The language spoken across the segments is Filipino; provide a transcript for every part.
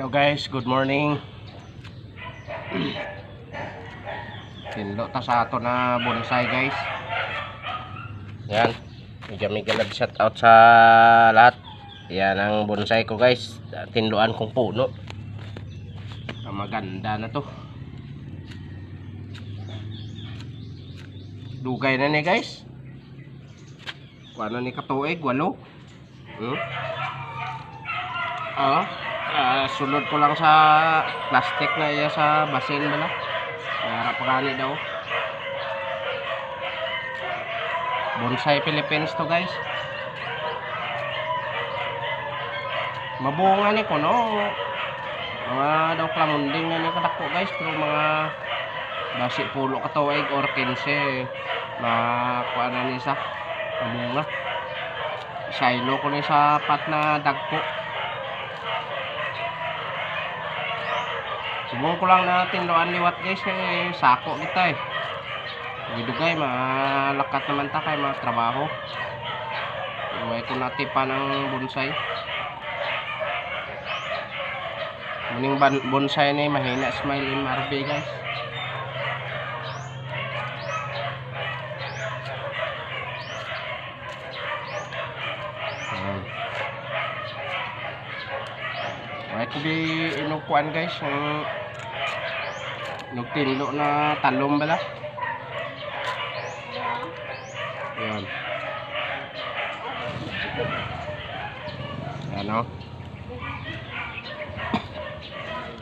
Hello guys, good morning. Tinlo ta sa ato na bonsai guys. Yan. Medyo may galab shout out sa lahat. Yan ang bonsai ko guys. Tinluan kong puno. Ang maganda na to. Dugay na ni guys. Kuano ni katuig, walo. Hmm? Oo. Ah, sulod ko lang sa plastic na iya sa basin bala. Para pagani daw. Bonsai Philippines to guys. Mabunga ni ko no. Mga daw klamunding na ni kadako guys pero mga basi pulo ka tuig or 15 na kuan na ni sa mabunga. Silo ko ni sa pat na dagko. Subukan ko lang natin loan liwat guys kay sako kita eh. Gidugay malakat naman ta kay mga trabaho. Iway ko natipa ng bonsai. Muning bonsai ni mahina smile in Marbe guys. Ko di inukuan guys yung nagtinlo na talong bala. Yan. Yan o.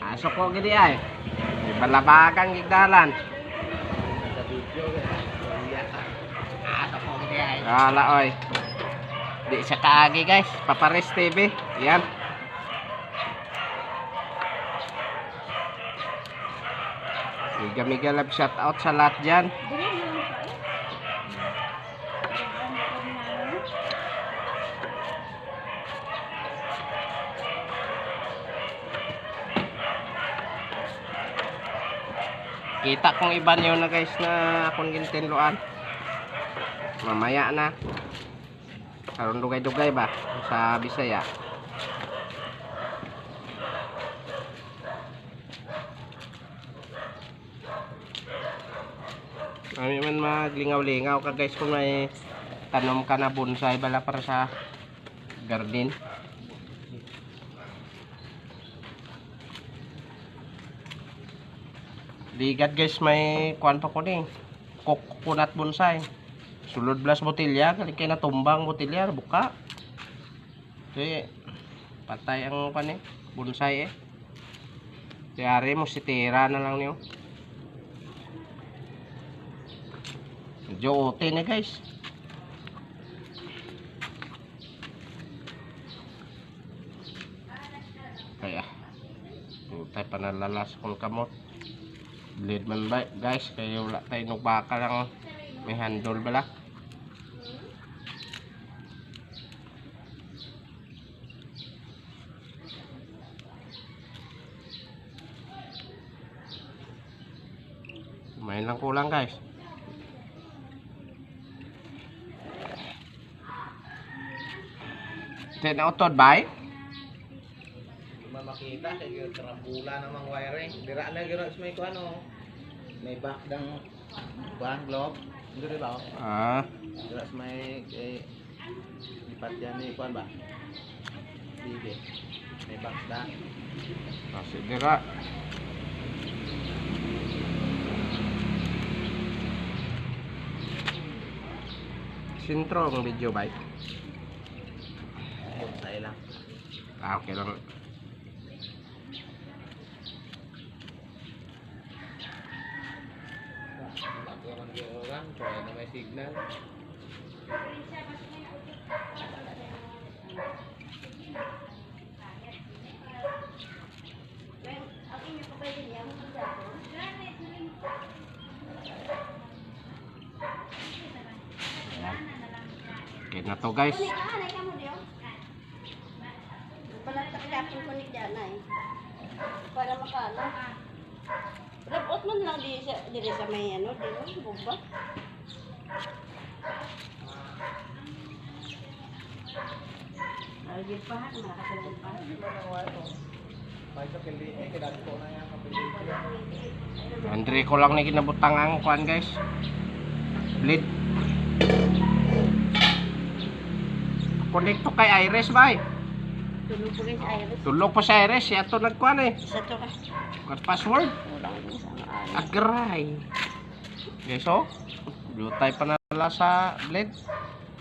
Aso ko gini ay. Di balabakan gigdalan. Aso ko gini ay. Kala oy. Di siya kaagi guys. Papares TV. Yan. Miga miga love shout out sa lahat dyan. Kita kong iba niyo na guys na akong gintinluan. Mamaya na. Karon dugay-dugay ba sa Bisaya. Kami man maglingaw-lingaw ka guys kung may tanom ka na bonsai bala para sa garden. Ligat guys may kuan pa ko ni. Coconut bonsai. Sulod blas botilya, kali kay natumbang botilya buka. Kaya patay ang pan eh, bonsai eh. Kaya mo sitira na lang niyo. Medyo ote na guys. Kaya. Utay pa nalalas kong kamot. Blade man ba guys. Kaya wala tayo nung baka lang may handle bala. Kumain lang kulang guys. Ten utod bay? Di makita kay gyud karambula namang wiring. Dira na gyud sa may kuan oh. May back dang ban globe. Diri ba? oh? Ah, Dira sa may eh, lipat yan ni kuan ba? Bibi. May back da. kasi dira. Sintro ang video bay. Bonsai lang. Ah, okay lang. Orang, try na may signal. Ayan. Okay na to guys. Para makano. Rabot man lang di sa diri sa may ano, di ba? Bumba. Algid pa ha, nakakasalan pa. May sa pili, eh, kailan ko na yan kapili. Andre ko lang ni kinabutang ang kuan guys. Bleed. Connect to kay Iris bay. Tulog po si Iris. Tulog pa si Iris, siya to nagkuan eh. Isa to ka. Kat password. Kulang din sa ano. Agray. Okay, so, Lutay pa nala sa blade.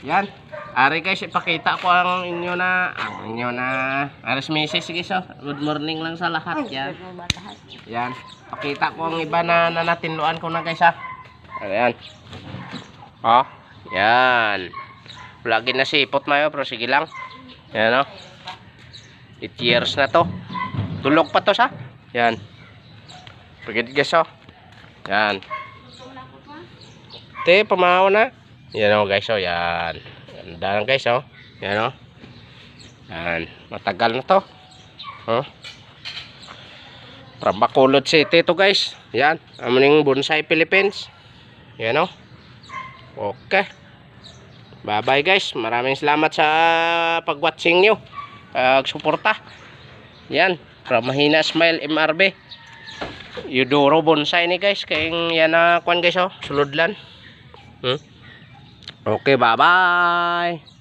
Yan. Ari guys, ipakita ko ang inyo na, ang inyo na, Aris Mrs. Sige so, good morning lang sa lahat. Yan. Yan. Pakita ko ang iba na, na natinluan ko na guys ha. Ayan. Oh. Yan. Lagi na sipot mayo pero sige lang. Yan o. 8 years na to. Tulog pa to sa. Yan. Pagkat guys oh. Yan. Te, pamahaw na. Yan o guys oh. Yan. Ganda guys oh. Yan o. Yan. Matagal na to. Oh. From Bacolod City to guys. Yan. Amaning Bonsai Philippines. Yan o. Okay. Bye bye guys. Maraming salamat sa pag-watching nyo. Pag-suporta. Yan. From Mahina Smile MRB. Yudoro Bonsai ni guys. Kayong yan na kwan guys oh. Suludlan. Hmm? Okay. Bye bye.